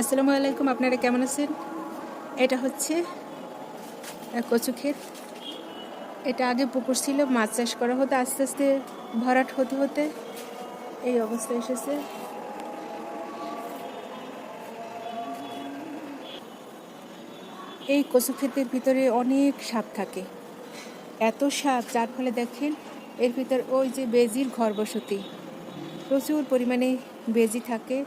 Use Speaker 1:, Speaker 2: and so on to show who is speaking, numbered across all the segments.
Speaker 1: আসসালামু আলাইকুম, আপনারা কেমন আছেন? এটা হচ্ছে কচু ক্ষেত। এটা আগে পুকুর ছিল, মাছ চাষ করা হতো, আস্তে আস্তে ভরাট হতে হতে এই অবস্থা এসেছে। এই কচু ক্ষেতের ভিতরে অনেক সাপ থাকে। এত সাপ, যার ফলে দেখেন, এর ভিতর ওই যে বেজির ঘর বসতি প্রচুর পরিমাণে বেজি থাকে।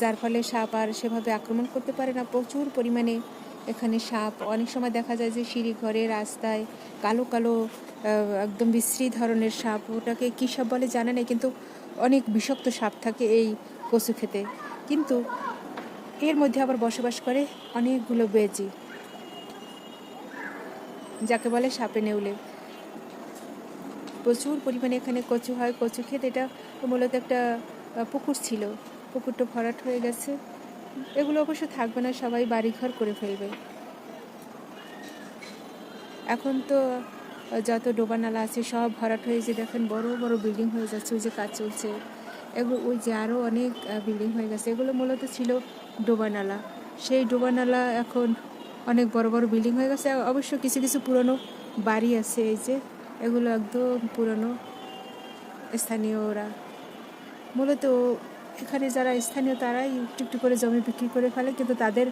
Speaker 1: যার ফলে সাপ আর সেভাবে আক্রমণ করতে পারে না। প্রচুর পরিমাণে এখানে সাপ। অনেক সময় দেখা যায় যে সিঁড়ি ঘরে রাস্তায় কালো কালো একদম বিশ্রী ধরনের সাপ। ওটাকে কী সাপ বলে জানা নেই কিন্তু অনেক বিষাক্ত সাপ থাকে এই কচু খেতে। কিন্তু এর মধ্যে আবার বসবাস করে অনেকগুলো বেজি, যাকে বলে সাপে নেউলে। প্রচুর পরিমাণে এখানে কচু হয়। কচু ক্ষেত এটা মূলত একটা পুকুর ছিল। পুকুরটা ভরাট হয়ে গেছে। এগুলো অবশ্য থাকবে না, সবাই বাড়িঘর করে ফেলবে। এখন তো যত ডোবা নালা আছে সব ভরাট হয়ে যে দেখেন বড় বড় বিল্ডিং হয়ে যাচ্ছে, ওই যে কাজ চলছে। এগুলো, ওই যে আরও অনেক বিল্ডিং হয়ে গেছে। এগুলো মূলত ছিল ডোবা নালা সেই ডোবা নালা এখন অনেক বড় বড় বিল্ডিং হয়ে গেছে। অবশ্য কিছু কিছু পুরনো বাড়ি আছে, এই যে এগুলো একদম পুরনো স্থানীয়রা। মূলত এখানে যারা স্থানীয়, তারাই একটু একটু করে জমি বিক্রি করে ফেলে, কিন্তু তাদের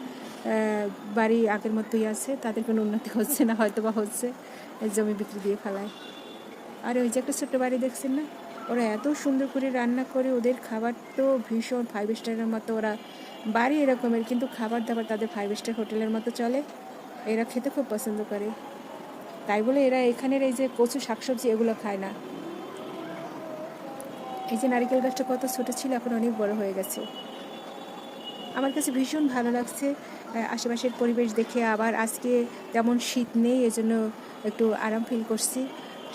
Speaker 1: বাড়ি আগের মতোই আছে। তাদের কোনো উন্নতি হচ্ছে না হয়তো বা হচ্ছে জমি বিক্রি দিয়ে ফেলায়। আর ওই যে একটা ছোট্ট বাড়ি দেখছেন না? ওরা এত সুন্দর করে রান্না করে, ওদের খাবার তো ভীষণ ফাইভ স্টারের মতো ওরা, বাড়ি এরকমের, কিন্তু খাবার দাবার তাদের ফাইভ স্টার হোটেলের মতো চলে। এরা খেতে খুব পছন্দ করে। তাই বলে এরা এখানের এই যে কচু শাকসবজি এগুলো খায় না। এই যে নারকেল গাছটা কত ছোটো ছিল, এখন অনেক বড় হয়ে গেছে। আমার কাছে ভীষণ ভালো লাগছে আশেপাশের পরিবেশ দেখে। আবার আজকে তেমন শীত নেই, এজন্য একটু আরাম ফিল করছি।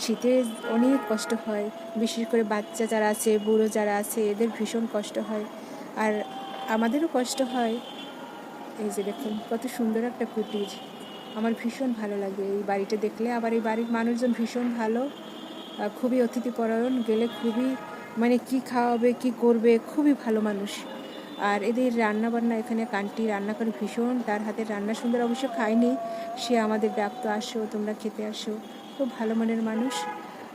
Speaker 1: শীতে অনেক কষ্ট হয়, বিশেষ করে বাচ্চা যারা আছে, বুড়ো যারা আছে, এদের ভীষণ কষ্ট হয়। আর আমাদেরও কষ্ট হয়। এই যে দেখুন, কত সুন্দর একটা কুটির। আমার ভীষণ ভালো লাগে এই বাড়িটা দেখলে। আবার এই বাড়ির মানুষজন ভীষণ ভালো। খুবই অতিথিপরায়ণ গেলে খুবই মানে কি খাওয়াবে, কি করবে, খুবই ভালো মানুষ। আর এদের রান্না বান্না এখানে কান্টি রান্না করে ভীষণ, তার হাতের রান্না সুন্দর অবশ্য খায়নি। সে আমাদের ডাকতো আসো, তোমরা খেতে আসো। খুব ভালো মনের মানুষ।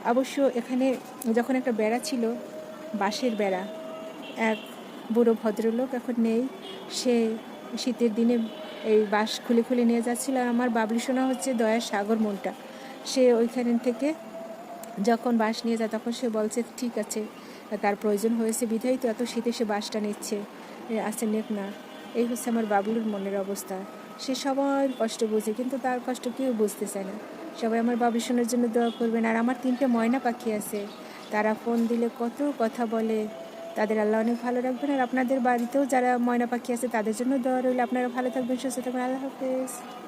Speaker 1: অবশ্য এখানে যখন একটা বেড়া ছিল, বাঁশের বেড়া, এক বুড়ো ভদ্রলোক এখন নেই। সে শীতের দিনে এই বাঁশ খুলে খুলে নিয়ে যাচ্ছিল। আর আমার বাবলি শোনা হচ্ছে দয়ার সাগর মনটা। সে ওইখান থেকে যখন বাঁশ নিয়ে যায়, তখন সে বলছে, ঠিক আছে, তার প্রয়োজন হয়েছে বিধাই তো এত শীতে সে বাঁশটা নিচ্ছে। আছে নেক না। এই হচ্ছে আমার বাবলুর মনের অবস্থা। সে সবার কষ্ট বুঝে, কিন্তু তার কষ্ট কেউ বুঝতে চায় না। সবাই আমার বাবলু শোনার জন্য দোয়া করবেন। আর আমার তিনটে ময়না পাখি আছে। তারা ফোন দিলে কত কথা বলে। তাদের আল্লাহ অনেক ভালো রাখবেন। আর আপনাদের বাড়িতেও যারা ময়না পাখি আছে, তাদের জন্য দোয়া রইলে। আপনারা ভালো থাকবেন, সুস্থ থাকবেন। আল্লাহ হাফেজ।